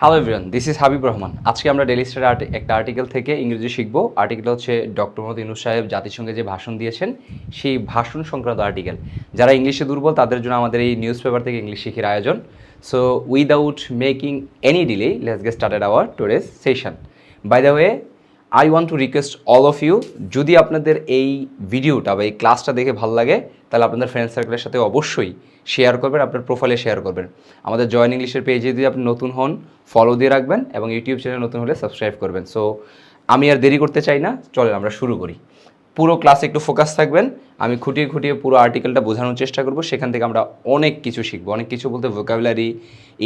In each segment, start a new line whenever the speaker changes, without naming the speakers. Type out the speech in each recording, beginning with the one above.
Hello everyone this is Habib Rahman আজকে আমরা daily star একটা আর্টিকেল থেকে ইংরেজি শিখব। আর্টিকেল হচ্ছে ডক্টর মোহাম্মদ ইনুস সাহেব জাতিসংঘে যে ভাষণ দিয়েছেন, সেই ভাষণ সংক্রান্ত আর্টিকেল যারা ইংলিশে দুর্বল, তাদের জন্য আমাদের এই নিউজ পেপার থেকে ইংলিশ শিখির আয়োজন। So without making any delay let's get started our today's session by the way I want to request all of you যদি আপনাদের এই ভিডিওটা বা এই ক্লাসটা দেখে ভালো লাগে, তাহলে আপনাদের ফ্রেন্ড সার্কেলের সাথে অবশ্যই শেয়ার করবেন, আপনার প্রোফাইলে শেয়ার করবেন। আমাদের জয়েন ইংলিশের পেজে যদি আপনি নতুন হন ফলো দিয়ে রাখবেন এবং ইউটিউব চ্যানেল নতুন হলে সাবস্ক্রাইব করবেন। সো আমি আর দেরি করতে চাই না, চলেন আমরা শুরু করি। পুরো ক্লাসে একটু ফোকাস থাকবেন, আমি খুঁটিয়ে খুঁটিয়ে পুরো আর্টিকেলটা বোঝানোর চেষ্টা করব, সেখান থেকে আমরা অনেক কিছু শিখব। অনেক কিছু বলতে ভোকাবুলারি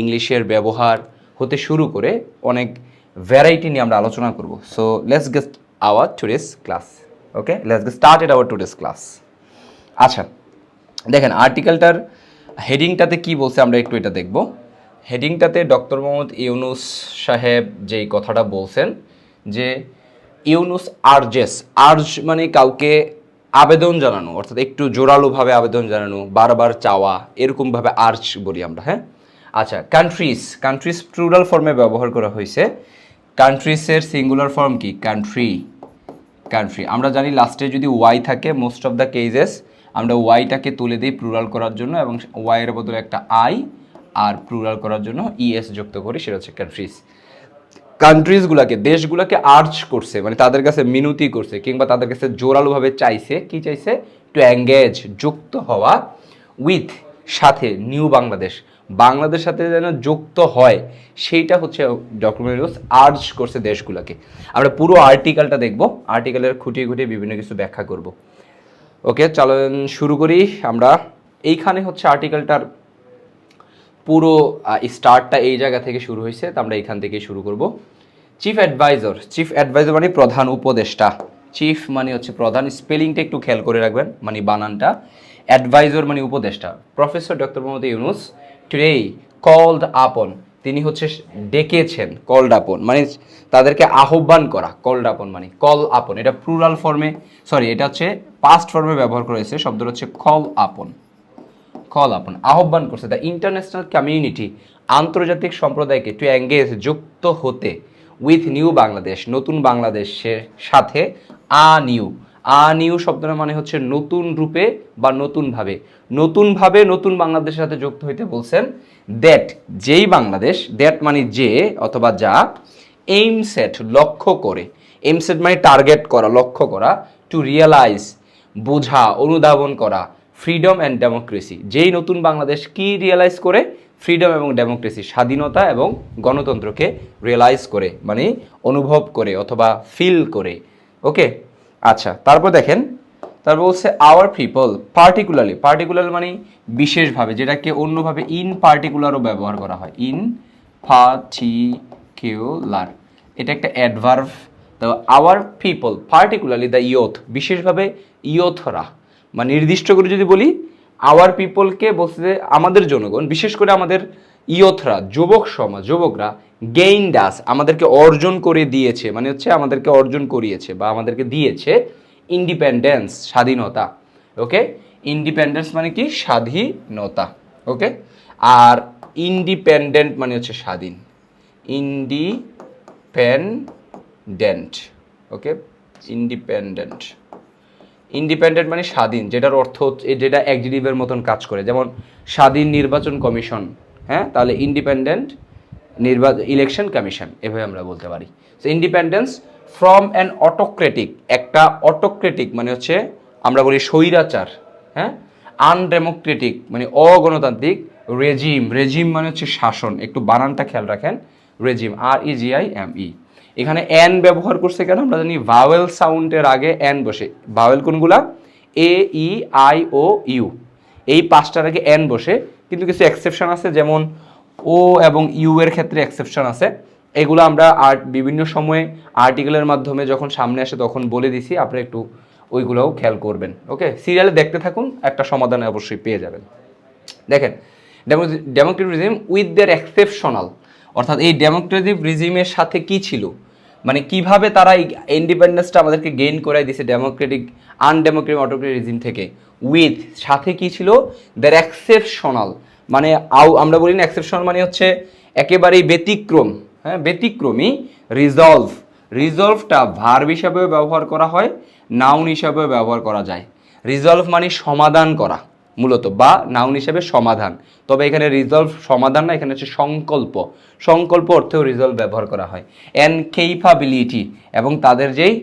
ইংলিশের ব্যবহার হতে শুরু করে অনেক ভ্যারাইটি নিয়ে আমরা আলোচনা করব। So let's get our today's class okay let's get started our today's class আচ্ছা দেখেন আর্টিকেলটার হেডিংটাতে কি বলছে আমরা একটু এটা দেখব। হেডিংটাতে ডক্টর মোহাম্মদ ইউনুস সাহেব যেই কথাটা বলছেন যে ইউনুস আর্জেস, আর্জ মানে কাউকে আবেদন জানানো, অর্থাৎ একটু জোরালোভাবে আবেদন জানানো, বারবার চাওয়া, এরকমভাবে আর্চ বলি আমরা হ্যাঁ? আচ্ছা কান্ট্রিজ কান্ট্রিজ প্লুরাল ফর্মে ব্যবহার করা হয়েছে। কান্ট্রিজের সিঙ্গুলার ফর্ম কি? কান্ট্রি কান্ট্রি আমরা জানি লাস্টে যদি ওয়াই থাকে মোস্ট অফ দ্য কেজেস আমরা ওয়াইটাকে তুলে দিই প্লুরাল করার জন্য এবং ওয়াইয়ের বদলে একটা আই আর প্লুরাল করার জন্য ইএস যুক্ত করি, সেটা হচ্ছে কান্ট্রিজ কান্ট্রিজগুলোকে দেশগুলোকে আর্চ করছে মানে তাদের কাছে মিনতি করছে, কিংবা তাদের কাছে জোরালোভাবে চাইছে, কি চাইছে? টু অ্যাঙ্গেজ যুক্ত হওয়া উইথ সাথে নিউ বাংলাদেশ। বাংলাদেশ সাথে যেন যুক্ত হয়, সেইটা হচ্ছে ডকুমেন্ট আর্জ করছে দেশগুলোকে। আমরা পুরো আর্টিকেলটা দেখব আর্টিকেলের খুঁটিয়ে খুঁটিয়ে বিভিন্ন কিছু ব্যাখ্যা করব। ওকে, চলেন শুরু করি। আমরা এইখানে হচ্ছে আর্টিকেলটার পুরো স্টার্টটা এই জায়গা থেকে শুরু হয়েছে, তো আমরা এখান থেকেই শুরু করব। চিফ অ্যাডভাইজার চিফ অ্যাডভাইজার মানে প্রধান উপদেষ্টা। চিফ মানে হচ্ছে প্রধান স্পেলিংটা একটু খেয়াল করে রাখবেন মানে বানানটা। অ্যাডভাইজার মানে উপদেষ্টা। Professor doctor Mohammad Yunus today called আপন তিনি হচ্ছে ডেকেছেন কল্ড আপন মানে তাদেরকে আহ্বান করা কল্ড আপন মানে কল আপন। এটা প্লুরাল ফর্মে সরি এটা হচ্ছে পাস্ট ফর্মে ব্যবহার করা হয়েছে, শব্দটা হচ্ছে কল আপন। কল আপন, আহ্বান করছে। দ্য ইন্টারন্যাশনাল কমিউনিটি আন্তর্জাতিক সম্প্রদায়কে টু অ্যাঙ্গেজ যুক্ত হতে উইথ নিউ বাংলাদেশ, নতুন বাংলাদেশের সাথে আ নিউ। আ নিউ শব্দটা মানে হচ্ছে নতুন রূপে বা নতুনভাবে। নতুনভাবে নতুন বাংলাদেশের সাথে যুক্ত হইতে বলছেন দ্যাট যেই বাংলাদেশ দ্যাট মানে যে অথবা যা এইম সেট লক্ষ্য করে। এইম সেট মানে টার্গেট করা, লক্ষ্য করা টু রিয়েলাইজ বোঝা, অনুধাবন করা ফ্রিডম অ্যান্ড ডেমোক্রেসি যেই নতুন বাংলাদেশ কি রিয়েলাইজ করে? ফ্রিডম এবং ডেমোক্রেসি স্বাধীনতা এবং গণতন্ত্রকে রিয়েলাইজ করে মানে অনুভব করে অথবা ফিল করে। ওকে আচ্ছা তারপর দেখেন তারপর বলছে আওয়ার পিপল পার্টিকুলারলি পার্টিকুলার মানে বিশেষভাবে, যেটাকে অন্যভাবে ইন পার্টিকুলারও ব্যবহার করা হয়। ইন পার্টিকুলার এটা একটা অ্যাডভার্ভ তো our people particularly the youth বিশেষভাবে ইয়থরা। বা নির্দিষ্ট করে যদি বলি আওয়ার পিপলকে বলতে যে, আমাদের জনগণ, বিশেষ করে আমাদের ইয়থরা, যুবক সমাজ, যুবকরা গেইন ডাস আমাদেরকে অর্জন করে দিয়েছে মানে হচ্ছে আমাদেরকে অর্জন করিয়েছে বা আমাদেরকে দিয়েছে। ইন্ডিপেন্ডেন্স স্বাধীনতা ওকে ইন্ডিপেন্ডেন্স মানে কি? স্বাধীনতা ওকে আর ইন্ডিপেন্ডেন্ট মানে হচ্ছে স্বাধীন ইন্ডিপেন্ডেন্ট ওকে ইন্ডিপেন্ডেন্ট ইন্ডিপেন্ডেন্ট মানে স্বাধীন, যেটার অর্থ যেটা একজিটিভের মতন কাজ করে, যেমন স্বাধীন নির্বাচন কমিশন হ্যাঁ? তাহলে ইন্ডিপেন্ডেন্ট নির্বাচন ইলেকশন কমিশন এভাবে আমরা বলতে পারি। So independence from an autocratic একটা অটোক্রেটিক মানে হচ্ছে আমরা বলি স্বৈরাচার হ্যাঁ? আনডেমোক্রেটিক মানে অগণতান্ত্রিক রেজিম রেজিম মানে হচ্ছে শাসন, একটু বানানটা খেয়াল রাখেন regime R E I M E এখানে এন ব্যবহার করছে কেন? আমরা জানি ভাওয়েল সাউন্ডের আগে এন বসে। ভাওয়েল কোনগুলা? এ ই আই ও ইউ এই পাঁচটার আগে এন বসে, কিন্তু কিছু এক্সেপশন আছে, যেমন ও এবং ইউ এর ক্ষেত্রে এক্সেপশন আছে। এগুলো আমরা আর্ট বিভিন্ন সময়ে আর্টিকেলের মাধ্যমে যখন সামনে আসে তখন বলে দিছি আপনি একটু ওইগুলোও খেয়াল করবেন, ওকে? সিরিয়ালে দেখতে থাকুন, একটা সমাধানে অবশ্যই পেয়ে যাবেন। দেখেন democratic regime with their exceptional অর্থাৎ এই ডেমোক্রেটিক রিজিমের সাথে কি ছিল? মানে কীভাবে তারা এই ইন্ডিপেন্ডেন্সটা আমাদেরকে গেইন করাই দিছে ডেমোক্রেটিক আনডেমোক্রেটিক অটোক্রেটিক রিজিম থেকে? উইথ সাথে কি ছিল? দের এক্সেপশনাল মানে আউ আমরা বলি না এক্সেপশনাল মানে হচ্ছে একেবারেই ব্যতিক্রম। হ্যাঁ ব্যতিক্রমী রিজলভ রিজলভটা ভার্ব হিসাবেও ব্যবহার করা হয় নাউন হিসাবেও ব্যবহার করা যায়। রিজলভ মানে সমাধান করা, মূলত, বা নাউন হিসাবে সমাধান। তবে এখানে রিজলভ সমাধান না, এখানে হচ্ছে সংকল্প। সংকল্প অর্থেও রিজলভ ব্যবহার করা হয়। অ্যান্ড কেইপাবিলিটি এবং তাদের যেই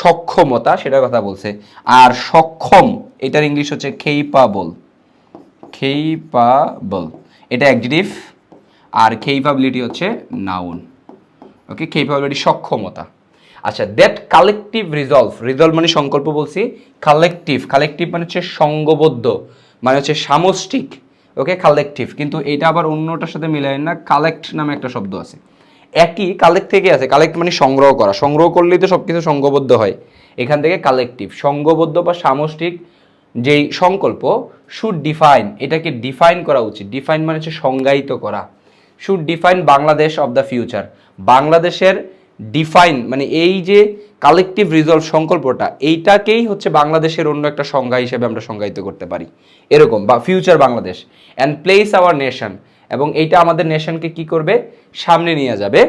সক্ষমতা, সেটার কথা বলছে। আর সক্ষম, এটার ইংলিশ হচ্ছে কেইপাবল কেইপাবল এটা অ্যাডজেটিভ আর কেইপাবিলিটি হচ্ছে নাউন ওকে কেপাবিলিটি সক্ষমতা। আচ্ছা দ্যাট কালেকটিভ রিজলভ রিজলভ মানে সংকল্প বলছি কালেকটিভ কালেকটিভ মানে হচ্ছে সঙ্গবদ্ধ মানে হচ্ছে সামষ্টিক ওকে কালেকটিভ কিন্তু এটা আবার অন্যটার সাথে মিলায় না কালেক্ট নামে একটা শব্দ আছে। একই কালেক্ট থেকে আছে কালেক্ট মানে সংগ্রহ করা, সংগ্রহ করলেই তো সব কিছু সঙ্গবদ্ধ হয়। এখান থেকে কালেকটিভ সঙ্গবদ্ধ বা সামষ্টিক যেই সংকল্প শুড ডিফাইন এটাকে ডিফাইন করা উচিত। ডিফাইন মানে হচ্ছে সংজ্ঞায়িত করা। Should define Bangladesh of the future বাংলাদেশের ডিফাইন মানে এই যে কালেকটিভ রিজলভ সংকল্পটা, এইটাকেই হচ্ছে বাংলাদেশের অন্য একটা সংজ্ঞা হিসেবে আমরা সংজ্ঞায়িত করতে পারি। এরকম, বা future Bangladesh and place our nation এবং এইটা আমাদের নেশনকে কি করবে? সামনে নিয়ে যাবে।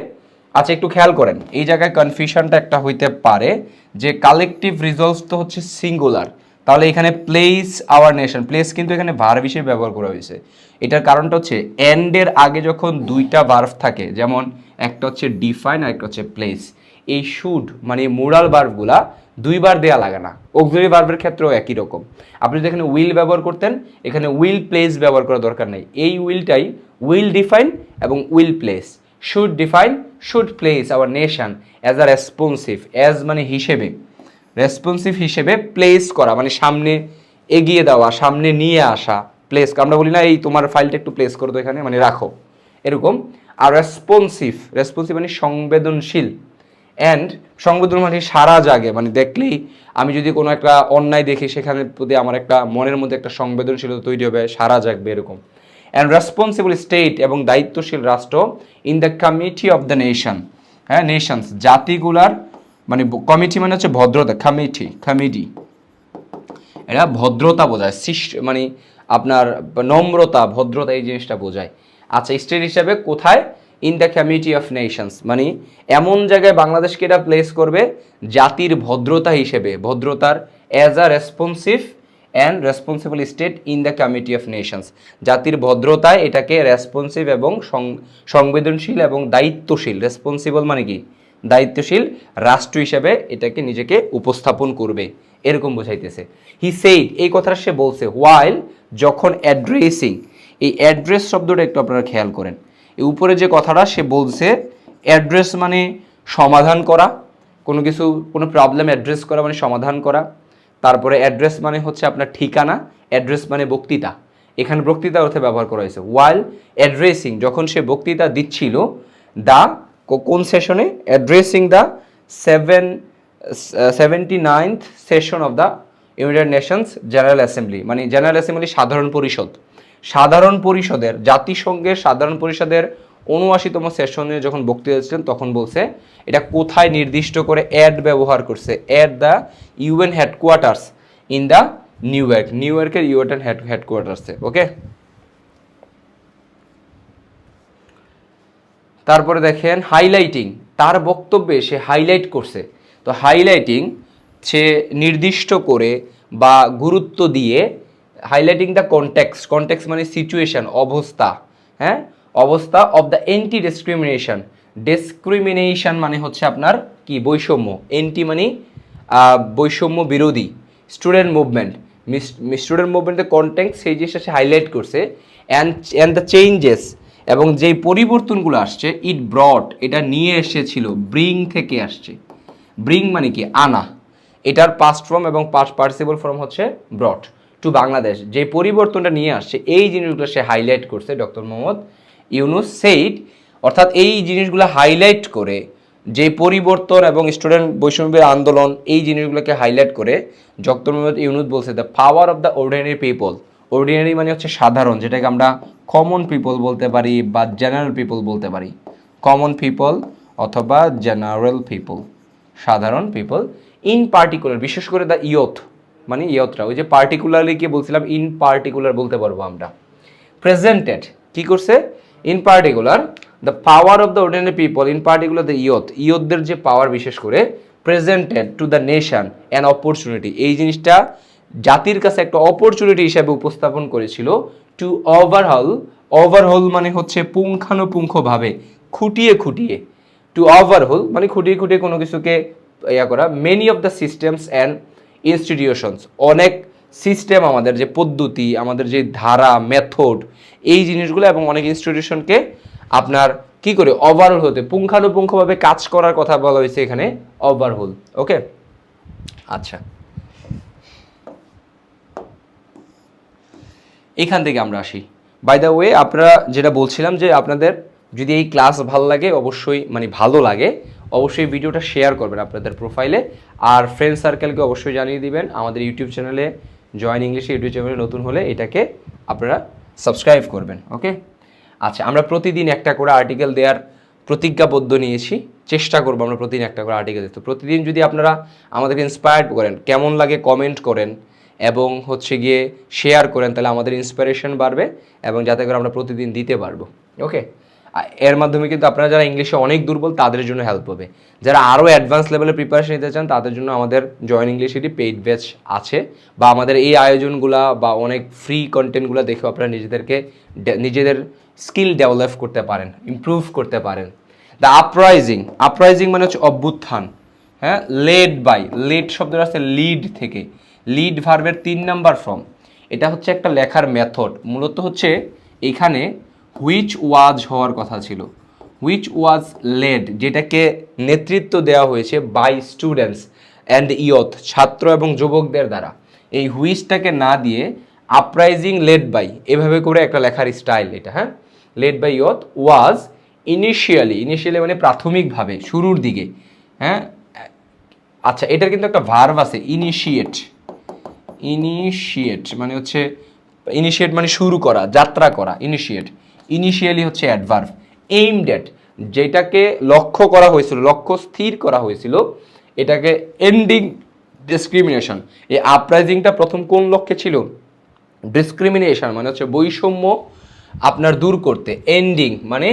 আচ্ছা একটু খেয়াল করেন, এই জায়গায় কনফিউশনটা একটা হইতে পারে যে কালেকটিভ রিজলভস তো হচ্ছে সিঙ্গুলার তাহলে এখানে প্লেস আওয়ার নেশন প্লেস কিন্তু এখানে ভার্ব হিসেবে ব্যবহার করা হয়েছে। এটার কারণটা হচ্ছে এন্ডের আগে যখন দুইটা ভার্ভ থাকে, যেমন একটা হচ্ছে ডিফাইন আর একটা হচ্ছে প্লেস এই শুড মানে মোরাল ভার্ভগুলা দুইবার দেয়া লাগে না। অক্সিলারি ভার্বের ক্ষেত্রেও একই রকম। আপনি যদি এখানে উইল ব্যবহার করতেন, এখানে উইল প্লেস ব্যবহার করা দরকার নেই। এই উইলটাই উইল ডিফাইন এবং will place should define should place our nation as a responsive as মানে হিসেবে। রেসপন্সিভ হিসেবে প্লেস করা মানে সামনে এগিয়ে দেওয়া, সামনে নিয়ে আসা, প্লেস আমরা বলি না, এই তোমার ফাইলটা একটু প্লেস করো এখানে মানে রাখো। এরকম। আর রেসপন্সিভ রেসপন্সিভ মানে সংবেদনশীল। অ্যান্ড সংবেদন মানে সারা জাগে মানে দেখলেই আমি যদি কোনো একটা অন্যায় দেখি, সেখানে প্রতি আমার একটা মনের মধ্যে একটা সংবেদনশীলতা তৈরি হবে, সারা জাগবে এরকম। অ্যান্ড রেসপন্সিবল স্টেট এবং দায়িত্বশীল রাষ্ট্র in the committee of the nation হ্যাঁ নেশনস জাতিগুলার মানে কমিটি মানে হচ্ছে ভদ্রতা কমিটি কমিটি এটা ভদ্রতা বোঝায় শিষ্ট মানে আপনার নম্রতা, ভদ্রতা এই জিনিসটা বোঝায়। আচ্ছা স্টেট হিসাবে কোথায়? In the committee of nations মানে এমন জায়গায় বাংলাদেশকে এটা প্লেস করবে, জাতির ভদ্রতা হিসেবে, ভদ্রতার as a responsive and responsible state in the committee of nations জাতির ভদ্রতায় এটাকে রেসপন্সিভ এবং সংবেদনশীল এবং দায়িত্বশীল রেসপন্সিবল মানে কি? দায়িত্বশীল রাষ্ট্র হিসেবে এটাকে নিজেকে উপস্থাপন করবে। এরকম বোঝাইতেছে। হি সেইড এই কথাটা সে বলছে ওয়াইল যখন অ্যাড্রেসিং এই অ্যাড্রেস শব্দটা একটু আপনারা খেয়াল করেন। এই উপরে যে কথাটা সে বলছে অ্যাড্রেস মানে সমাধান করা, কোনো কিছু, কোনো প্রবলেম অ্যাড্রেস করা মানে সমাধান করা। তারপরে অ্যাড্রেস মানে হচ্ছে আপনার ঠিকানা অ্যাড্রেস মানে বক্তৃতা। এখানে বক্তৃতা অর্থে ব্যবহার করা হয়েছে। ওয়াইল অ্যাড্রেসিং যখন সে বক্তৃতা দিচ্ছিল দা কোন সেশনে addressing the seven seventy ninth session of the United Nations General Assembly মানে জেনারেল অ্যাসেম্বলি সাধারণ পরিষদ। সাধারণ পরিষদের, জাতিসংঘের সাধারণ পরিষদের উনআশিতম সেশনে যখন বক্তৃতা দিচ্ছিলেন তখন বলছে, এটা কোথায় নির্দিষ্ট করে অ্যাড ব্যবহার করছে? At the UN headquarters in the New York New ইয়র্কের ইউএন হেড হেডকোয়ার্টার্সে ওকে তারপরে দেখেন হাইলাইটিং তার বক্তব্যে সে হাইলাইট করছে। তো হাইলাইটিং সে নির্দিষ্ট করে বা গুরুত্ব দিয়ে হাইলাইটিং দ্য কনটেক্স কনটেক্স মানে সিচুয়েশন অবস্থা হ্যাঁ? অবস্থা of the anti discrimination discrimination মানে হচ্ছে আপনার কি? বৈষম্য। এন্টি মানে বৈষম্য বিরোধী। স্টুডেন্ট মুভমেন্ট স্টুডেন্ট মুভমেন্টের কন্টেন্ট সেই জিনিসটা সে হাইলাইট করছে। অ্যান্ড অ্যান্ড দ্য চেঞ্জেস এবং যেই পরিবর্তনগুলো আসছে ইট ব্রড এটা নিয়ে এসেছিল ব্রিং থেকে আসছে। ব্রিং মানে কি? আনা। এটার পাস্ট ফর্ম এবং পাস্ট পার্সিবল ফর্ম হচ্ছে ব্রড টু বাংলাদেশ যে পরিবর্তনটা নিয়ে আসছে, এই জিনিসগুলো সে হাইলাইট করছে ডক্টর মোহাম্মদ ইউনুস সেইড অর্থাৎ এই জিনিসগুলো হাইলাইট করে যে পরিবর্তন এবং স্টুডেন্ট বৈষম্যের আন্দোলন, এই জিনিসগুলোকে হাইলাইট করে ডক্টর মোহাম্মদ ইউনুস বলছে the power of the ordinary people ordinary মানে হচ্ছে সাধারণ, যেটাকে আমরা কমন পিপল বলতে পারি বা জেনারেল পিপল বলতে পারি। কমন পিপল অথবা জেনারেল পিপল সাধারণ পিপল ইন পার্টিকুলার বিশেষ করে দ্য ইয়থ মানে ইয়থরা ওই যে পার্টিকুলারলি কি বলছিলাম? ইন পার্টিকুলার বলতে পারব আমরা। প্রেজেন্টেড কি করছে? In particular the power of the ordinary people in particular the youth ইয়থদের যে পাওয়ার বিশেষ করে presented to the nation an opportunity এই জিনিসটা জাতির কাছে একটা অপরচুনিটি হিসাবে উপস্থাপন করেছিল টু ওভারহল ওভারহল মানে হচ্ছে পুঙ্খানুপুঙ্খভাবে, খুঁটিয়ে খুঁটিয়ে। টু ওভারহোল মানে খুঁটিয়ে খুঁটিয়ে কোনো কিছুকে ইয়া করা। Many of the systems and institutions অনেক সিস্টেম আমাদের যে পদ্ধতি, আমাদের যে ধারা মেথড এই জিনিসগুলো এবং অনেক ইনস্টিটিউশনকে আপনার কি করে ওভারহোল হতে, পুঙ্খানুপুঙ্খভাবে কাজ করার কথা বলা হয়েছে এখানে ওভারহোল ওকে আচ্ছা। এখান থেকে আমরা আসি। বাই দ্য ওয়ে আপনারা যেটা বলছিলাম যে আপনাদের যদি এই ক্লাস ভালো লাগে, অবশ্যই মানে ভালো লাগে, অবশ্যই ভিডিওটা শেয়ার করবেন আপনাদের প্রোফাইলে আর ফ্রেন্ড সার্কেলকে অবশ্যই জানিয়ে দিবেন, আমাদের ইউটিউব চ্যানেলে জয়েন ইংলিশে ইউটিউব চ্যানেলে নতুন হলে এটাকে আপনারা সাবস্ক্রাইব করবেন ওকে আচ্ছা আমরা প্রতিদিন একটা করে আর্টিকেল দেওয়ার প্রতিজ্ঞাবদ্ধ নিয়েছি। চেষ্টা করব আমরা প্রতিদিন একটা করে আর্টিকেল দিতে প্রতিদিন যদি আপনারা আমাদেরকে ইন্সপায়ার্ড করেন, কেমন লাগে কমেন্ট করেন এবং হচ্ছে গিয়ে শেয়ার করেন, তাহলে আমাদের ইন্সপিরেশন বাড়বে এবং যাতে করে আমরা প্রতিদিন দিতে পারব। ওকে এর মাধ্যমে কিন্তু আপনারা যারা ইংলিশে অনেক দুর্বল, তাদের জন্য হেল্প হবে। যারা আরও অ্যাডভান্স লেভেলের প্রিপারেশন নিতে চান, তাদের জন্য আমাদের জয়েন ইংলিশ এটি পেইড ব্যাচ আছে বা আমাদের এই আয়োজনগুলা বা অনেক ফ্রি কন্টেন্টগুলো দেখেও আপনারা নিজেদেরকে নিজেদের স্কিল ডেভেলপ করতে পারেন ইমপ্রুভ করতে পারেন। দ্য আপরাইজিং আপরাইজিং মানে হচ্ছে অভ্যুত্থান হ্যাঁ? লেড বাই লেড শব্দটা আছে লিড থেকে। লিড ভার্বের তিন নাম্বার ফর্ম এটা হচ্ছে একটা লেখার মেথড মূলত হচ্ছে এখানে হুইচ ওয়াজ হওয়ার কথা ছিল। হুইচ ওয়াজ লেড যেটাকে নেতৃত্ব দেওয়া হয়েছে বাই স্টুডেন্টস অ্যান্ড ইয়থ ছাত্র এবং যুবকদের দ্বারা। এই হুইচটাকে না দিয়ে আপরাইজিং লেড বাই এভাবে করে একটা লেখার স্টাইল এটা হ্যাঁ? Led by youth was initially initially মানে প্রাথমিকভাবে, শুরুর দিকে হ্যাঁ? আচ্ছা এটার কিন্তু একটা ভার্ব আছে ইনিশিয়েট ইনিশিয়েট মানে হচ্ছে ইনিশিয়েট মানে শুরু করা, যাত্রা করা ইনিশিয়েট ইনিশিয়ালি হচ্ছে অ্যাডভার্ভ এইমড এট যেটাকে লক্ষ্য করা হয়েছিল, লক্ষ্য স্থির করা হয়েছিল, এটাকে এন্ডিং ডিসক্রিমিনেশন এই আপরাইজিংটা প্রথম কোন লক্ষ্যে ছিল? ডিসক্রিমিনেশন মানে হচ্ছে বৈষম্য আপনার দূর করতে এন্ডিং মানে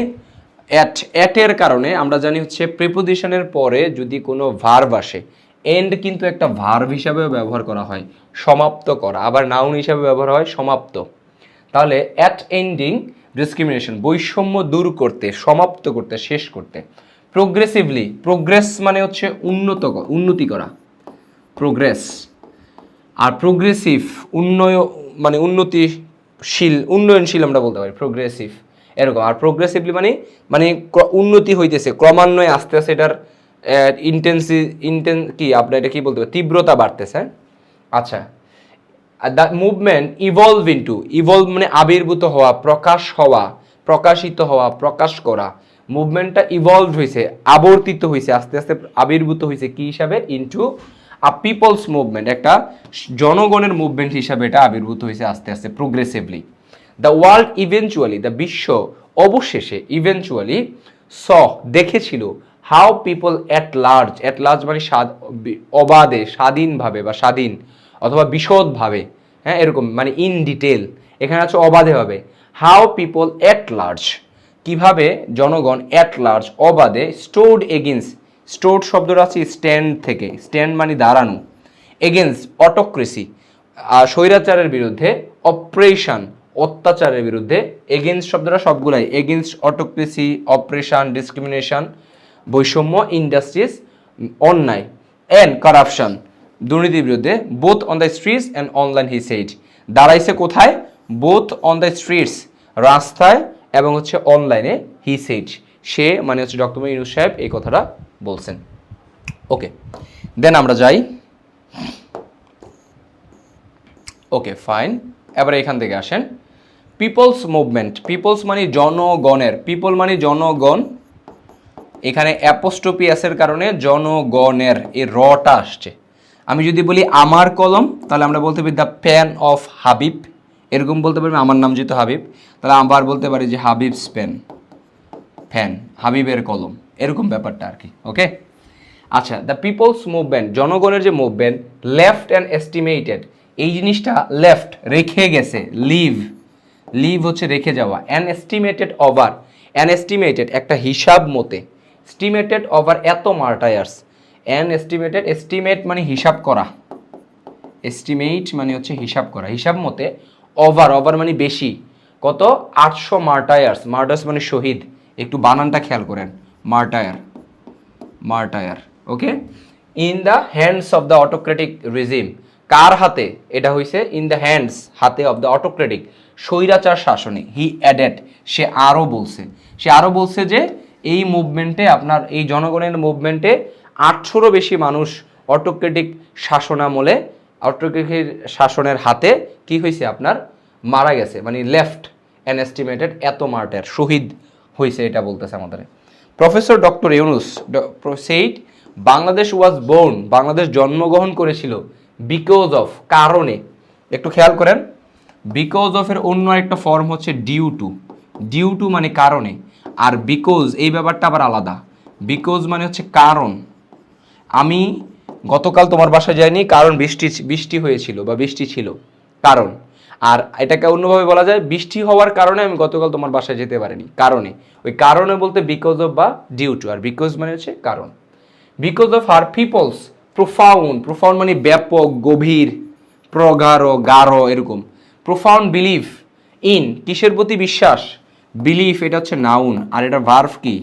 অ্যাট অ্যাটের কারণে আমরা জানি হচ্ছে প্রিপোজিশনের পরে যদি কোনো ভার্ব আসে এন্ড কিন্তু একটা ভার্ব হিসাবেও ব্যবহার করা হয়, সমাপ্ত করা। আবার নাউন হিসাবে ব্যবহার হয়, সমাপ্ত। তাহলে অ্যাট এন্ডিং ডিসক্রিমিনেশন বৈষম্য দূর করতে, সমাপ্ত করতে, শেষ করতে। প্রোগ্রেসিভলি প্রোগ্রেস মানে হচ্ছে উন্নত উন্নতি করা। প্রোগ্রেস আর প্রোগ্রেসিভ উন্নয় মানে উন্নতিশীল, উন্নয়নশীল আমরা বলতে পারি প্রোগ্রেসিভ এরকম। আর প্রোগ্রেসিভলি মানে মানে উন্নতি হইতেছে, ক্রমান্বয়ে আস্তে আস্তে এটার ইন্টেন্সি ইন্টেন কি, আপনার এটা কি বলতে পারি তীব্রতা বাড়তেছে হ্যাঁ? আচ্ছা। The movement evolve into evolve মানে আবির্ভূত হওয়া, প্রকাশ হওয়া, প্রকাশিত হওয়া, প্রকাশ করা। মুভমেন্টটা ইভলভ হয়েছে আবর্তিত হয়েছে আস্তে আস্তে আবির্ভূত হয়েছে কি হিসাবে? ইন্টু আ পিপলস মুভমেন্ট একটা জনগণের মুভমেন্ট হিসাবে এটা আবির্ভূত হয়েছে আস্তে আস্তে progressively the world eventually the বিশ্ব অবশেষে ইভেনচুয়ালি স দেখেছিল how people at large at large মানে অবাধে, স্বাধীনভাবে বা স্বাধীন অথবা বিশদভাবে হ্যাঁ এরকম মানে ইন ডিটেল এখানে আছে অবাধে হবে হাউ পিপল অ্যাট লার্জ কীভাবে জনগণ অ্যাট লার্জ অবাধে স্টোর্ড এগেন্স স্টোর্ড শব্দটা আছে স্ট্যান্ড থেকে স্ট্যান্ড মানে দাঁড়ানো এগেন্স অটোক্রেসি স্বৈরাচারের বিরুদ্ধে অপারেশন, অত্যাচারের বিরুদ্ধে এগেনস্ট শব্দটা সবগুলাই এগেনস্ট অটোক্রেসি অপারেশন ডিসক্রিমিনেশন বৈষম্য ইন্ডাস্ট্রিজ অন্যায় অ্যান্ড কারাপশন দুর্নীতির বিরুদ্ধে both on the streets and online he said দাঁড়াইছে কোথায়? বোথ অন দ্য স্ট্রিটস রাস্তায় এবং হচ্ছে অনলাইনে হি সেইড সে মানে হচ্ছে ডক্টর ইউনুস সাহেব এই কথাটা বলছেন। ওকে দেন আমরা যাই। ওকে ফাইন এবার এখান থেকে আসেন। পিপলস মুভমেন্ট পিপলস মানে জনগণের পিপল মানে জনগণ এখানে অ্যাপোস্টোপিয়াসের কারণে জনগণের এই রটা আসছে। আমি যদি বলি আমার কলম, তাহলে আমরা বলতে পারি দ্য প্যান অফ হাবিব। এরকম বলতে পারি আমার নাম যেহেতু হাবিব, তাহলে আবার বলতে পারি যে হাবিবস পেন ফ্যান হাবিবের কলম। এরকম ব্যাপারটা আর কি, ওকে? আচ্ছা দ্য পিপলস মুভমেন্ট, জনগণের যে মুভমেন্ট, লেফট অ্যান্ড এস্টিমেটেড, এই জিনিসটা লেফট রেখে গেছে, লিভ। লিভ হচ্ছে রেখে যাওয়া। An estimated over. An estimated একটা হিসাব মতে এস্টিমেটেড ওভার এত মার্টায়ার্স অ্যান এস্টিমেটেড এস্টিমেট মানে হিসাব করা। এস্টিমেট মানে হচ্ছে হিসাব করা। হিসাব মতে ওভার ওভার মানে বেশি। কত? আটশো মার্টায়ার্স মার্টায়ার্স মানে শহীদ। একটু বানানটা খেয়াল করেন। Martyr martyr okay in the hands of the autocratic regime কার হাতে? এটা হইছে ইন দ্য হ্যান্ডস হাতে অফ দ্য অটোক্রেটিক স্বৈরাচার শাসনে। হি অ্যাডেড সে আরও বলছে। সে আরও বলছে যে এই মুভমেন্টে আপনার এই জনগণের মুভমেন্টে আটশোরও বেশি মানুষ অটোক্রেটিক শাসনামলে অটোক্রেটিক শাসনের হাতে কি হয়েছে আপনার? মারা গেছে মানে লেফট অ্যান এস্টিমেটেড এত মার্টার শহীদ হয়েছে এটা বলতেছে আমাদের। প্রফেসর ডক্টর ইউনুস সেইট বাংলাদেশ ওয়াজ বোর্ন বাংলাদেশ জন্মগ্রহণ করেছিল বিকজ অফ কারণে। একটু খেয়াল করেন বিকজ অফ এর অন্য একটা ফর্ম হচ্ছে ডিউ টু ডিউ টু মানে কারণে। আর বিকজ এই ব্যাপারটা আবার আলাদা। বিকজ মানে হচ্ছে কারণ। আমি গতকাল তোমার বাসায় যাইনি, কারণ বৃষ্টি বৃষ্টি হয়েছিল বা বৃষ্টি ছিল। কারণ। আর এটাকে অন্যভাবে বলা যায়, বৃষ্টি হওয়ার কারণে আমি গতকাল তোমার বাসায় যেতে পারিনি। কারণে। ওই কারণে বলতে বিকজ অফ বা ডিউ টু আর বিকজ মানে হচ্ছে কারণ। বিকজ অফ আর পিপলস প্রোফাউন্ড প্রোফাউন্ড মানে ব্যাপক, গভীর, প্রগাঢ়, গাঢ়, এরকম। প্রোফাউন্ড বিলিভ ইন কিসের প্রতি বিশ্বাস? বিলিভ এটা হচ্ছে নাউন আর এটা ভার্ভ কি?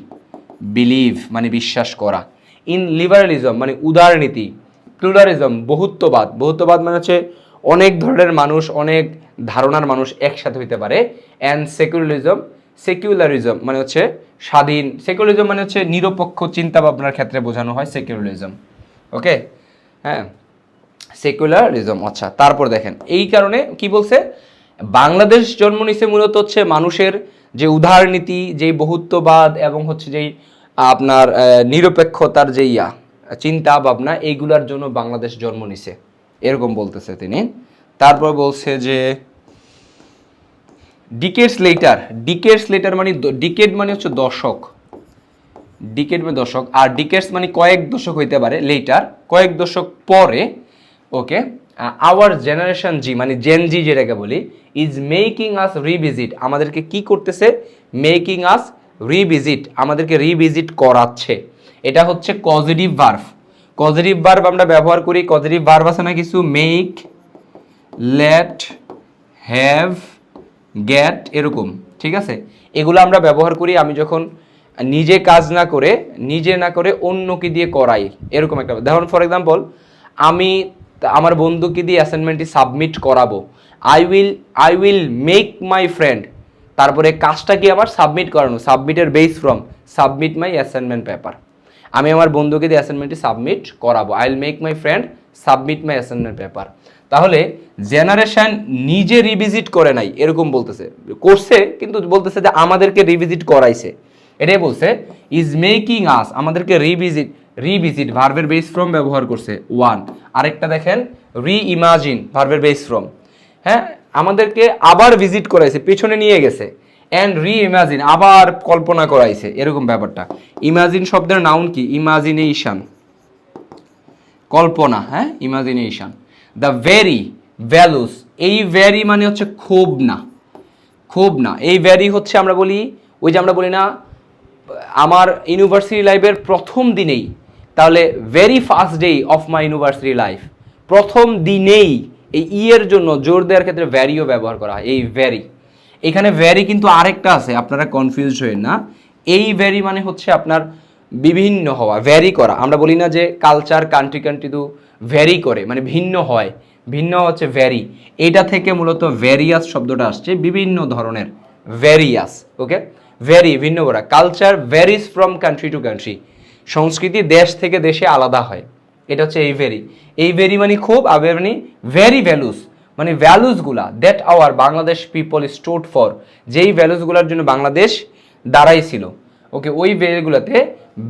বিলিভ মানে বিশ্বাস করা। ইন লিবারালিজম মানে উদারনীতি প্লুরালিজম বহুত্ববাদ। বহুত্ববাদ মানে হচ্ছে অনেক ধরনের মানুষ, অনেক ধারণার মানুষ একসাথে হইতে পারে। অ্যান্ড সেকুলারিজম সেকুলারিজম মানে হচ্ছে স্বাধীন। সেকুলারিজম মানে হচ্ছে নিরপেক্ষ চিন্তা ভাবনার ক্ষেত্রে বোঝানো হয় সেকুলারিজম ওকে হ্যাঁ? সেকুলারিজম আচ্ছা তারপর দেখেন। এই কারণে কি বলছে? বাংলাদেশ জন্ম নিছে মূলত হচ্ছে মানুষের যে উদারনীতি যে বহুত্ববাদ এবং হচ্ছে যেই আপনার নিরপেক্ষতার যে ইয়া, চিন্তা, ভাবনা, এইগুলার জন্য বাংলাদেশ জন্ম নিছে। এরকম বলতেছে তিনি। তারপর বলছে যে, ডিকেটস লেটার ডিকেটস লেটার মানে ডিকেট মানে হচ্ছে দশক। ডিকেট মানে দশক, আর ডিকেটস মানে কয়েক দশক হইতে পারে লেটার, কয়েক দশক পরে, ওকে আওয়ার জেনারেশন জি মানে জেন জি যেটাকে বলি ইজ মেকিং আস রিভিজিট আমাদেরকে কি করতেছে? মেকিং আস রিভিজিট আমাদেরকে রিভিজিট করাচ্ছে। এটা হচ্ছে পজিটিভ ভার্ভ পজিটিভ ভার্ভ আমরা ব্যবহার করি পজিটিভ ভার্ভ আছে না কিছু? মেক লেট হ্যাভ গ্যাট এরকম, ঠিক আছে? এগুলো আমরা ব্যবহার করি, আমি যখন নিজে কাজ না করে, নিজে না করে অন্যকে দিয়ে করাই, এরকম একটা। ধরুন ফর এক্সাম্পল আমি তা- আমার বন্ধুকে দিয়ে অ্যাসাইনমেন্টটি সাবমিট করাবো। I will I will make my friend তারপরে কাজটা কি আমার সাবমিট করানো। সাবমিটের base form submit my assignment paper আমি আমার বন্ধুকে দিয়ে অ্যাসাইনমেন্টটি সাবমিট করাবো। I will make my friend submit my assignment paper তাহলে জেনারেশন নিজে রিভিজিট করে নাই, এরকম বলতেছে। করছে, কিন্তু বলতেছে যে আমাদেরকে রিভিজিট করাইছে। এটাই বলছে ইজ মেকিং আস আমাদেরকে রিভিজিট রিভিজিট ভার্বের বেস ফ্রম ব্যবহার করছে ওয়ান আরেকটা দেখেন রি ইমাজিন ভার্বের বেস ফ্রম হ্যাঁ আমাদেরকে আবার ভিজিট করাইছে, পেছনে নিয়ে গেছে। অ্যান্ড রি ইমাজিন আবার কল্পনা করাইছে, এরকম ব্যাপারটা। ইমাজিন শব্দের নাউন কি? ইমাজিনেশন কল্পনা হ্যাঁ ইমাজিনেশন দ্য ভেরি ভ্যালুস এই ভ্যারি মানে হচ্ছে খুব না। খুব না। এই ভ্যারি হচ্ছে আমরা বলি, ওই যে আমরা বলি না, আমার ইউনিভার্সিটি লাইফের প্রথম দিনেই তাহলে very first day of my university life প্রথম দিনেই এই ইয়ের জন্য জোর দেওয়ার ক্ষেত্রে ভ্যারিও ব্যবহার করা হয়, এই ভ্যারি এখানে ভ্যারি কিন্তু আরেকটা আছে, আপনারা কনফিউজ হয়ে না। এই ভ্যারি মানে হচ্ছে আপনার বিভিন্ন হওয়া ভ্যারি করা। আমরা বলি না যে কালচার কান্ট্রি কান্ট্রি তো ভ্যারি করে মানে ভিন্ন হয়। ভিন্ন হচ্ছে ভ্যারি এটা থেকে মূলত ভ্যারিয়াস শব্দটা আসছে, বিভিন্ন ধরনের ভ্যারিয়াস ওকে ভ্যারি ভিন্ন করা। Culture varies from country to country সংস্কৃতি দেশ থেকে দেশে আলাদা হয়। এটা হচ্ছে এই ভেরি এই ভেরি মানে খুব, আর মানে ভেরি ভ্যালুস মানে ভ্যালুসগুলা that our Bangladesh people stood for যেই ভ্যালুসগুলোর জন্য বাংলাদেশ দাঁড়াইছিল ওকে ওই ভ্যালুগুলোতে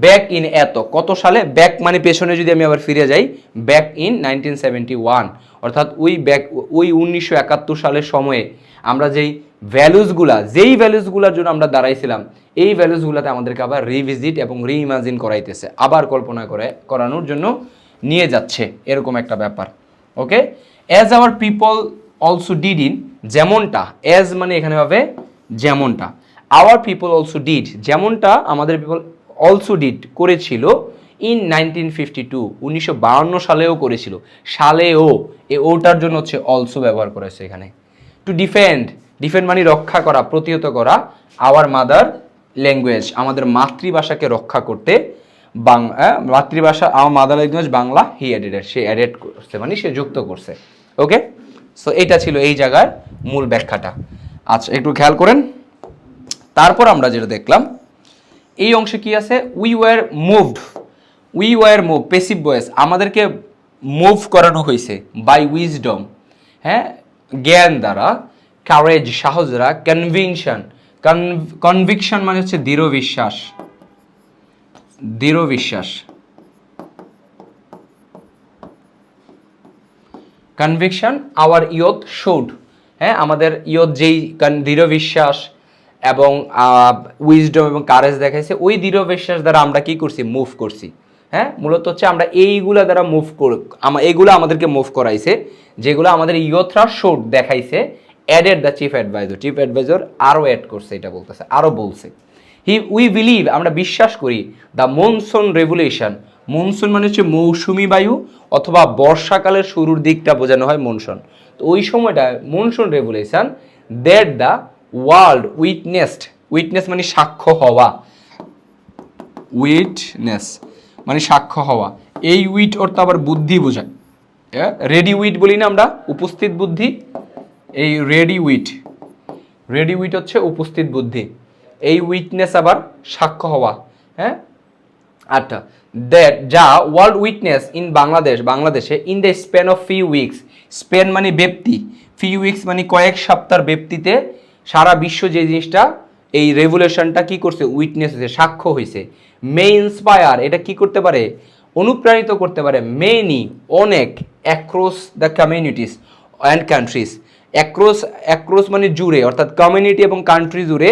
ব্যাক ইন এত, কত সালে? ব্যাক মানে পেছনে যদি আমি আবার ফিরে যাই back in nineteen seventy one অর্থাৎ ওই ব্যাক ওই উনিশশো একাত্তর সালের সময়ে আমরা যেই ভ্যালুসগুলা যেই ভ্যালুসগুলোর জন্য আমরা দাঁড়াইছিলাম, এই ভ্যালুসগুলোতে আমাদেরকে আবার রিভিজিট এবং রিইমাজিন করাইতেছে, আবার কল্পনা করে করানোর জন্য নিয়ে যাচ্ছে, এরকম একটা ব্যাপার okay as our people also did in যেমনটা অ্যাজ মানে এখানে হবে যেমনটা আওয়ার পিপল অলসো ডিড যেমনটা আমাদের পিপল অলসো ডিড করেছিল ইন নাইনটিন ফিফটি টু উনিশশো বাহান্ন সালেও করেছিল, সালেও, এ ওটার জন্য হচ্ছে অলসো ব্যবহার করেছে এখানে টু ডিফেন্ড ডিফেন্ড মানে রক্ষা করা, প্রতিহত করা আওয়ার মাদার ল্যাঙ্গুয়েজ আমাদের মাতৃভাষাকে রক্ষা করতে বাং মাতৃভাষা আমার mother language Bangla he added say added করছে মানে সে যুক্ত করছে ওকে সো এটা ছিল এই জায়গার মূল ব্যাখ্যাটা। আচ্ছা একটু খেয়াল করেন। তারপর আমরা যেটা দেখলাম, এই অংশে কি আছে? We were moved we were move passive voice আমাদেরকে মুভ করানো হয়েছে বাই উইজডম হ্যাঁ? জ্ঞান দ্বারা কারেজ সাহস দ্বারা কনভিকশন মানে হচ্ছে দৃঢ় বিশ্বাস। দৃঢ় বিশ্বাস। কনভিকশন আওয়ার ইয়ত শুড হ্যাঁ আমাদের ইয়ত যেই দৃঢ় বিশ্বাস এবং উইজডম এবং কারেজ দেখাইছে, ওই দৃঢ় বিশ্বাস দ্বারা আমরা কি করছি? মুভ করছি। হ্যাঁ মূলত হচ্ছে আমরা এইগুলা দ্বারা মুভ কর এইগুলো আমাদেরকে মুভ করাইছে, যেগুলো আমাদের ইয়থরা শুড দেখাইছে added the chief adviser chief adviser আরও অ্যাড করছে, এটা বলতেছে আরও বলছে। হি উই বিলিভ আমরা বিশ্বাস করি দ্য মনসুন রেভুলেশন মনসুন মানে হচ্ছে মৌসুমি বায়ু অথবা বর্ষাকালের শুরুর দিকটা বোঝানো হয় মনসুন তো ওই সময়টা monsoon revolution that the world witnessed witness মানে সাক্ষ্য হওয়া। উইটনেস মানে সাক্ষ্য হওয়া। এই উইট অর্থ আবার বুদ্ধি বোঝায়। রেডি উইট বলি না আমরা, উপস্থিত বুদ্ধি। এই রেডি উইট রেডি উইট হচ্ছে উপস্থিত বুদ্ধি, এই উইটনেস আবার সাক্ষ্য হওয়া হ্যাঁ? আচ্ছা দ্যাট যা ওয়ার্ল্ড উইটনেস ইন বাংলাদেশ, বাংলাদেশে in the span of few weeks span মানে ব্যক্তি ফিউ উইকস মানে কয়েক সপ্তাহের ব্যক্তিতে সারা বিশ্ব যে জিনিসটা, এই রেভুলেশনটা কি করছে? উইটনেস হয়েছে, সাক্ষ্য হয়েছে মে ইন্সপায়ার এটা কি করতে পারে? অনুপ্রাণিত করতে পারে মেনি অনেক across the communities and countries across across মানে জুড়ে, অর্থাৎ কমিউনিটি এবং কান্ট্রি জুড়ে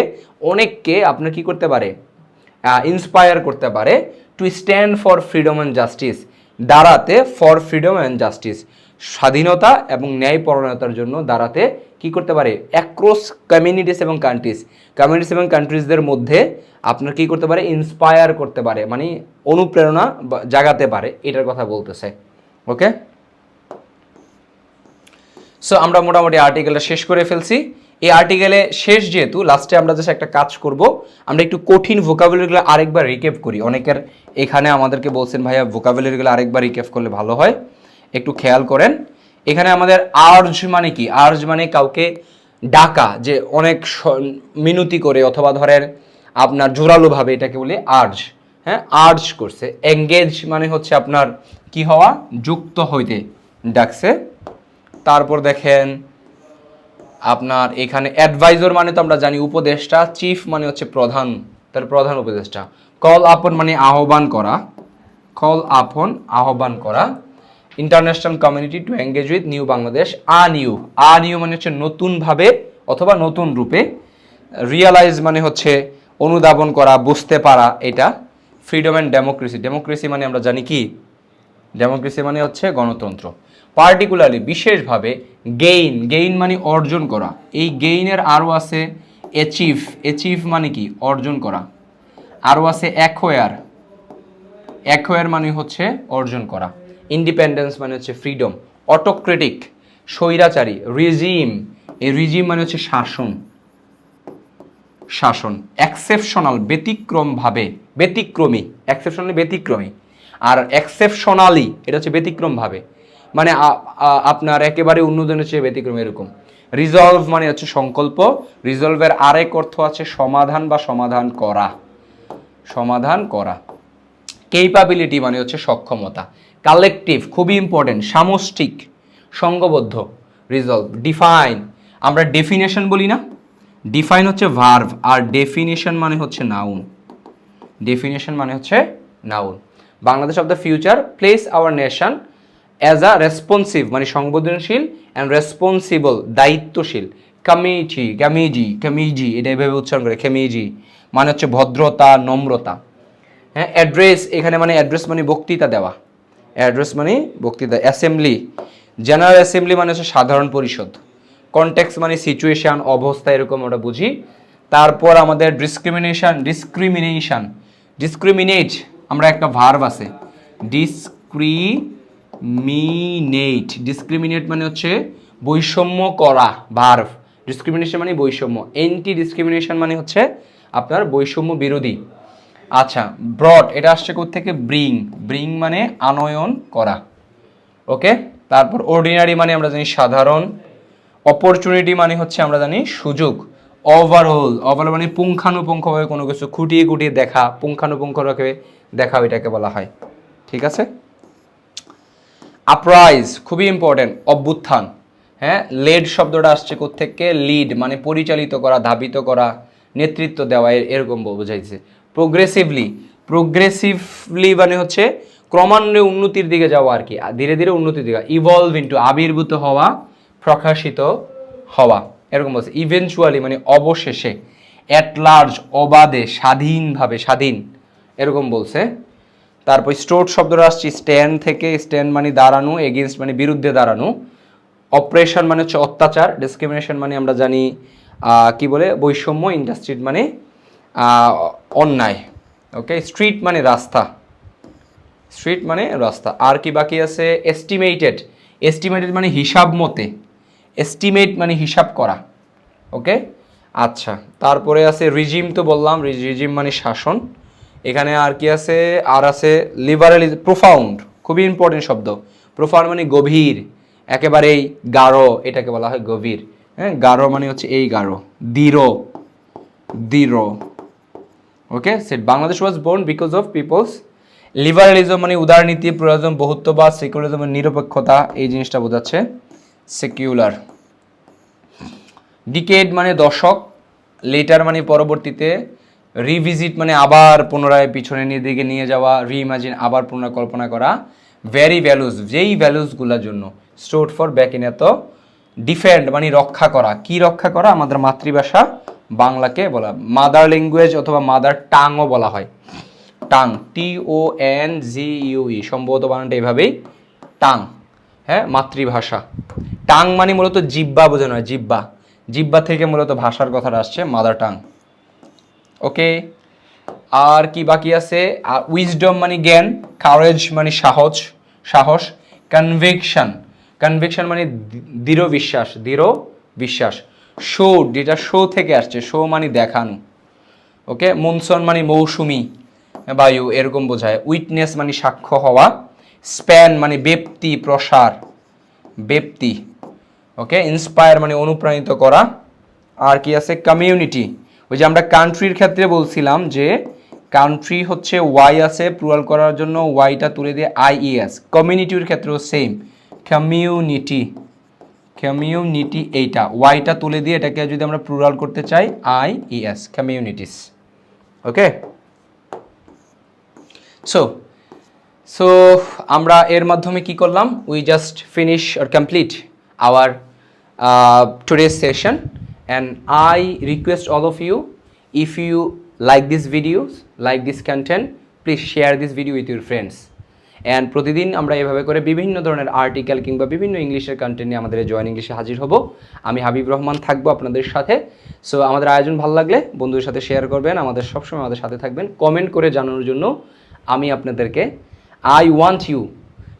অনেককে আপনার কি করতে পারে? ইন্সপায়ার করতে পারে to stand for freedom and justice দাঁড়াতে ফর ফ্রিডম অ্যান্ড জাস্টিস স্বাধীনতা এবং ন্যায়পরণতার জন্য দাঁড়াতে কি করতে পারে? অ্যাক্রস কমিউনিটিস এবং কান্ট্রিজ কমিউনিটিস এবং কান্ট্রিজদের মধ্যে আপনার কি করতে পারে? ইন্সপায়ার করতে পারে মানে অনুপ্রেরণা জাগাতে পারে, এটার কথা বলতেছে ওকে সো আমরা মোটামুটি আর্টিকেলটা শেষ করে ফেলছি। এই আর্টিকেলে শেষ যেহেতু লাস্টে আমরা জাস্ট একটা কাজ করব। আমরা একটু কঠিন ভোকাবুলারিগুলো আরেকবার রিকেপ করি। অনেকের এখানে আমাদেরকে বলছেন, ভাইয়া ভোকাবুলারিগুলো আরেকবার রিকেপ করলে ভালো হয়। একটু খেয়াল করেন। এখানে আমাদের আর্জ মানে কি? আর্জ মানে কাউকে ডাকা, যে অনেক মিনতি করে অথবা ধরেন আপনার জোরালোভাবে এটাকে বলি আর্জ হ্যাঁ আর্জ করছে। এঙ্গেজ মানে হচ্ছে আপনার কি হওয়া? যুক্ত হইতে ডাকছে। তারপর দেখেন আপনার এখানে অ্যাডভাইজর মানে তো আমরা জানি উপদেষ্টা চিফ মানে হচ্ছে প্রধান, তার প্রধান উপদেষ্টা। কল আপন মানে আহ্বান করা কল আপন আহ্বান করা। International community to engage with new Bangladesh a new a new মানে হচ্ছে নতুনভাবে অথবা নতুন রূপে। রিয়ালাইজ মানে হচ্ছে অনুধাবন করা, বুঝতে পারা, এটা। ফ্রিডম অ্যান্ড ডেমোক্রেসি ডেমোক্রেসি মানে আমরা জানি কি? ডেমোক্রেসি মানে হচ্ছে গণতন্ত্র। পার্টিকুলারলি বিশেষভাবে গেইন গেইন মানে অর্জন করা। এই গেইনের আরও আছে অ্যাচিভ অ্যাচিভ মানে কি? অর্জন করা। আরও আছে অ্যাকোয়ার অ্যাকোয়ার মানে হচ্ছে অর্জন করা। ইন্ডিপেন্ডেন্স মানে হচ্ছে ফ্রিডম অটোক্রেটিক স্বৈরাচারী। রিজিম এই রিজিম মানে হচ্ছে শাসন। শাসন। এক্সেপশনাল ব্যতিক্রমভাবে, ব্যতিক্রমী। এক্সেপশনালি ব্যতিক্রমী। আর এক্সেপশনালি এটা হচ্ছে ব্যতিক্রমভাবে। মানে আপনার একেবারে উন্নয়নের চেয়ে ব্যতিক্রম এরকম। রিজলভ মানে হচ্ছে সংকল্প। রিজলভের আরেক অর্থ আছে সমাধান বা সমাধান করা। সমাধান করা। কেপাবিলিটি মানে হচ্ছে সক্ষমতা। কালেকটিভ খুবই ইম্পর্টেন্ট সামষ্টিক সংঘবদ্ধ রিজলভ ডিফাইন আমরা ডেফিনেশন বলি না। ডিফাইন হচ্ছে ভার্ভ আর ডেফিনেশন মানে হচ্ছে নাউন ডেফিনেশন মানে হচ্ছে noun Bangladesh of the future place our nation as a responsive মানে সংবেদনশীল অ্যান্ড রেসপন্সিবল দায়িত্বশীল। কামিজি কামিজি কামিজি এটা এভাবে উচ্চারণ করে খেমিজি মানে হচ্ছে ভদ্রতা, নম্রতা। হ্যাঁ অ্যাড্রেস এখানে মানে অ্যাড্রেস মানে বক্তৃতা দেওয়া। অ্যাড্রেস মানে বক্তৃতা অ্যাসেম্বলি জেনারেল অ্যাসেম্বলি মানে হচ্ছে সাধারণ পরিষদ। কনটেক্স মানে সিচুয়েশন অবস্থা, এরকম আমরা বুঝি। তারপর আমাদের ডিসক্রিমিনেশন ডিসক্রিমিনেশন ডিসক্রিমিনেট আমরা একটা ভার্ব আছে। ডিসক্রিমিনেট ডিসক্রিমিনেট মানে হচ্ছে বৈষম্য করা ভার্ভ ডিসক্রিমিনেশন মানে বৈষম্য। এন্টি ডিসক্রিমিনেশন মানে হচ্ছে আপনার বৈষম্য বিরোধী। আচ্ছা ব্রড এটা আসছে থেকে ব্রিং ব্রিং মানে আনয়ন করা। ওকে তারপর অর্ডিনারি মানে আমরা জানি সাধারণ। অপরচুনিটি মানে হচ্ছে আমরা জানি সুযোগ। ওভারঅল ওভারঅল মানে পুঙ্খানুপুঙ্খভাবে কোনো কিছু খুঁটিয়ে খুঁটিয়ে দেখা, পুঙ্খানুপুঙ্খভাবে দেখা এটাকে বলা হয়। ঠিক আছে? আপরাইজ খুবই ইম্পর্টেন্ট অভ্যুত্থান। হ্যাঁ লেড শব্দটা আসছে থেকে লিড মানে পরিচালিত করা, ধাবিত করা, নেতৃত্ব দেওয়া এর- এরকম বোঝাইছে। প্রোগ্রেসিভলি প্রোগ্রেসিভলি মানে হচ্ছে ক্রমান্বয়ে উন্নতির দিকে যাওয়া আর কি ধীরে ধীরে উন্নতির দিকে ইভলভ ইন্টু আবির্ভূত হওয়া, প্রকাশিত হওয়া, এরকম বলছে। ইভেনচুয়ালি মানে অবশেষে অ্যাট লার্জ অবাধে, স্বাধীনভাবে, স্বাধীন, এরকম বলছে। তারপর স্টোর শব্দটা আসছে স্ট্যান্ড থেকে স্ট্যান্ড মানে দাঁড়ানো এগেনস্ট মানে বিরুদ্ধে দাঁড়ানো। অপারেশন মানে হচ্ছে অত্যাচার ডিসক্রিমিনেশন মানে আমরা জানি কি বলে, বৈষম্য ইন্ডাস্ট্রিট মানে অন্যায়। ওকে স্ট্রিট মানে রাস্তা। স্ট্রিট মানে রাস্তা। আর কি বাকি আছে? এস্টিমেটেড এস্টিমেটেড মানে হিসাব মতে। এস্টিমেট মানে হিসাব করা। ওকে আচ্ছা। তারপরে আছে রিজিম তো বললাম। রিজিম মানে শাসন। এখানে আর কি আছে? আর আছে লিবারাল প্রোফাউন্ড খুবই ইম্পর্টেন্ট শব্দ। প্রোফাউন্ড মানে গভীর, একেবারেই গাঢ়, এটাকে বলা হয় গভীর। হ্যাঁ গাঢ় মানে হচ্ছে এই গাঢ়, দৃঢ় দৃঢ়। Okay set Bangladesh was born because of people's liberalism মানে উদারনীতি প্রয়োজন বহুত্ববাদ সেকুলারিজম মানে নিরপেক্ষতা, এই জিনিসটা বোঝাচ্ছে সেকিউলার ডিকেড মানে দশক লেটার মানে পরবর্তীতে রিভিজিট মানে আবার পুনরায় পিছনে নিয়ে দিকে নিয়ে যাওয়া রিইমাজিন আবার পুনরায় কল্পনা করা ভ্যারি ভ্যালুজ যেই ভ্যালুজগুলোর জন্য স্টোর ফর ব্যাক ইন এত ডিফেন্ড মানে রক্ষা করা। কি রক্ষা করা? আমাদের মাতৃভাষা বাংলাকে বলা মাদার ল্যাঙ্গুয়েজ অথবা মাদার টাংও বলা হয়। Tongue T O N G U E সম্ভবত বানানটা এভাবেই টাং হ্যাঁ মাতৃভাষা। টাং মানে মূলত জিব্বা বোঝানো হয় জিব্বা জিব্বা থেকে মূলত ভাষার কথাটা আসছে মাদার টাং ওকে আর কি বাকি আছে? উইজডম মানে জ্ঞান কারেজ মানে সাহস সাহস কনভিকশন কনভিকশন মানে দৃঢ় বিশ্বাস দৃঢ় বিশ্বাস। শো যেটা শো থেকে আসছে শো মানে দেখানো। ওকে মনসন মানে মৌসুমি বায়ু, এরকম বোঝায়। উইটনেস মানে সাক্ষ্য হওয়া। স্প্যান মানে ব্যক্তি, প্রসার। ব্যক্তি। ওকে ইন্সপায়ার মানে অনুপ্রাণিত করা। আর কি আছে? কমিউনিটি ওই যে আমরা কান্ট্রির ক্ষেত্রে বলছিলাম যে কান্ট্রি হচ্ছে ওয়াই আছে প্লুরাল করার জন্য ওয়াইটা তুলে দিয়ে আইইএস কমিউনিটির ক্ষেত্রেও সেম কমিউনিটি কমিউনিটি এইটা। ওয়াইটা তুলে দিয়ে এটাকে যদি আমরা প্লুরাল করতে চাই I E S communities okay so so আমরা এর মাধ্যমে কি করলাম? We just finish or complete our today's session and I request all of you if you like this videos like this content please share this video with your friends and প্রতিদিন আমরা এভাবে করে বিভিন্ন ধরনের আর্টিকেল কিংবা বিভিন্ন ইংলিশের content নিয়ে আমাদের জয়েন ইংলিশে হাজির হব। আমি হাবিব রহমান থাকব আপনাদের সাথে। সো আমাদের আয়োজন ভালো লাগলে বন্ধুদের সাথে শেয়ার করবেন, আমাদের সবসময় আমাদের সাথে থাকবেন। কমেন্ট করে জানানোর জন্য আমি আপনাদেরকে I want you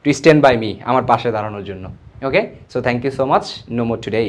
to stand by me আমার পাশে দাঁড়ানোর জন্য। Okay so thank you so much no more today